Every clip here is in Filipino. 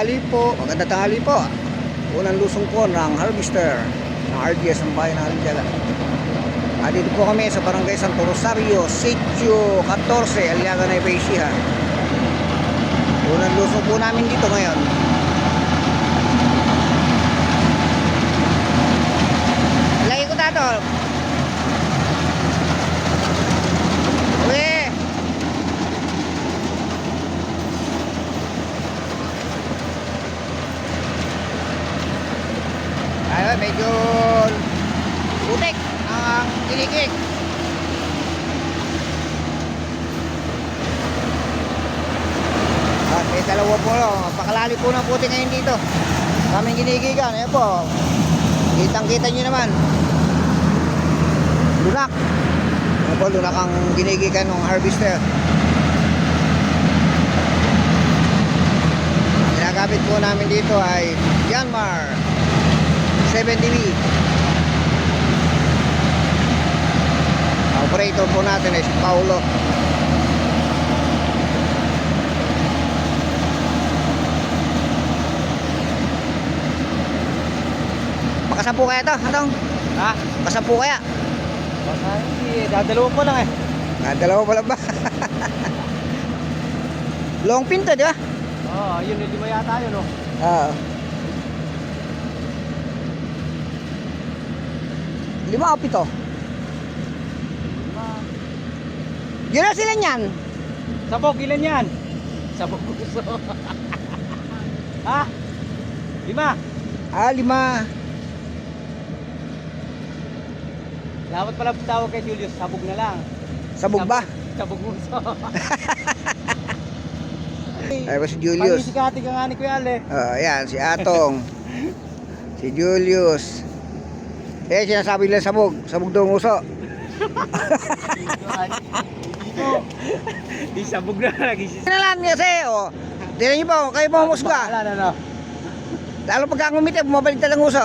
tanghali po. Maganda tanghali po. Unang lusong po ng harvester ng RDS ng bayan ng Alinjaga. At dito po kami sa Barangay Santo Rosario, Sitio 14, Aliaga na Ipaisia. Unang lusong po namin dito ngayon. Lagi ko tato. Ayun, medyo putik ang kilikik. At may dalawa po, pakalali po ng putik ngayon dito. Kaming ginigigan, ayan po. Kitang kita nyo naman. Lunak. Ayan po, lunak ang ginigigan ng harvester. Ginagamit po namin dito ay Yanmar 70V. Ang Operator po natin ay si Paulo. Makasampu kaya to, Atong? Ha? Makasampu kaya? Baka hindi, dadalawa ko lang eh. Ah, dalawa pala ba? Long pin to, di ba? Oo, oh, yun, lima yata yun, oh. Oo. Lima o pito? Yun na sila niyan. Sabog, ilan yan? Sabog gusto. ha? Lima. Ah, lima. Dapat pala tawag kay Julius, sabog na lang. Sabog ba? Sabog gusto. Ay, ba si Julius? Panisikati ka nga ni Kuya Ale. Oh, ayan, si Atong. si Julius. Eh, sinasabi nila sabog. Sabog daw ang uso. Di sabog na lagi si Sinalan niya kasi, oh. Tignan niyo po, kayo po humusga. No? Lalo pagka ngumiti, bumabalik talagang uso.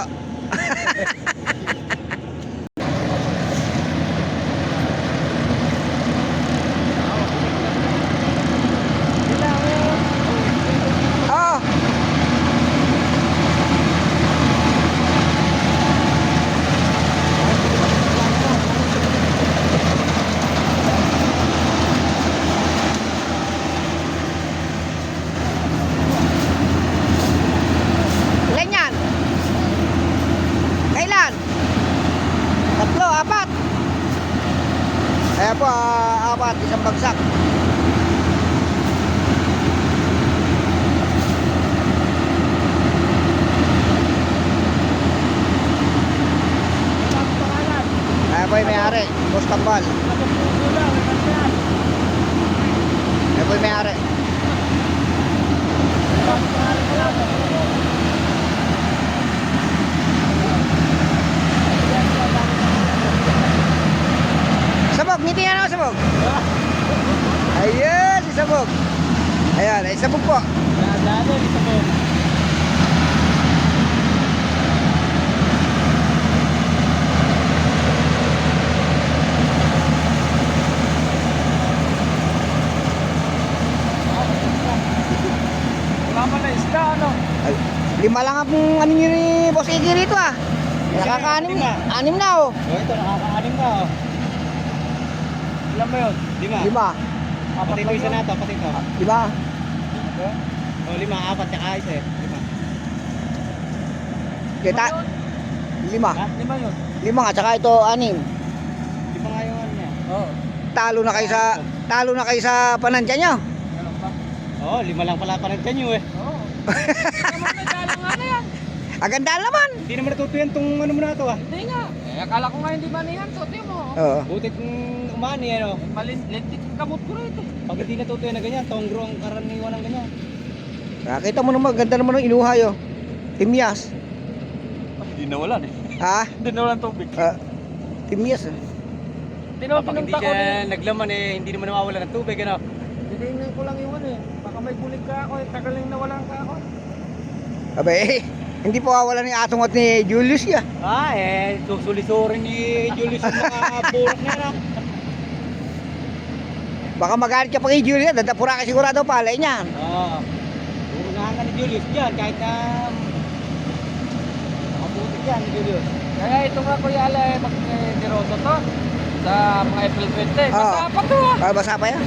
Oo. Ilan yan? Kailan? Tatlo, apat. Ayan po, ah, apat, isang bagsak. Ayan po may-ari, Boss Tambal. Ayan po may-ari. Sabog, ngiti yan ako, sabog. Ayan, si sabog. Ayan, ay sabog po. Dalo, di sabog. Na lima lang ang ano nyo ni Boss Iggy rito ah. Nakaka-anim, Lima. anim na oh. Oh, ito, nakakaanim na, oh. Ilan ba yun? Lima. Lima. Apat ito isa na ito, apat ito. Lima. Oh, lima, apat, tsaka isa eh. Lima. Kita. Lima. Ha? Lima yun. Lima nga, tsaka ito anim. Lima nga yung ano niya. Oo. Talo na kayo sa, talo na kayo sa panandyan nyo. Ganun ba? Oo, lima lang pala pa nyo eh. Oo. Ang ganda naman. Hindi naman natutuyan tong ano mo na ito ah. Hindi nga. Eh, akala ko nga hindi manihan. Sote mo. Oo. Buti kung umani ano. Malintik kamot ko rito. Pag hindi natutuyan na ganyan, tongro ang karaniwan ng ganyan. Nakita mo naman, ganda naman ng inuha yun. Timyas. Hindi nawalan eh. Ha? Hindi nawalan tubig. Ah, timyas eh. Tinaw Pag hindi pinunta ko siya din. naglaman eh, hindi naman nawawalan ng tubig ano. Tinignan ko lang yun eh. Baka may bulig ka ako eh. Tagal lang nawalan ka ako. Eh, hindi po wawala ni Atong at ni Julius ya. Ah eh, susulisurin ni Julius yung mga burak yan ah. Baka magalit ka pa kay Julius, dadapura ka sigurado palay niyan. Oo. Puro nga nga ni Julius dyan, kahit na makabuti dyan ni Julius. Kaya ito nga Kuya Ale, mag eh, diroto to. Sa mga April 20. Oo. Basta pa to ah. Ah, basa pa yan?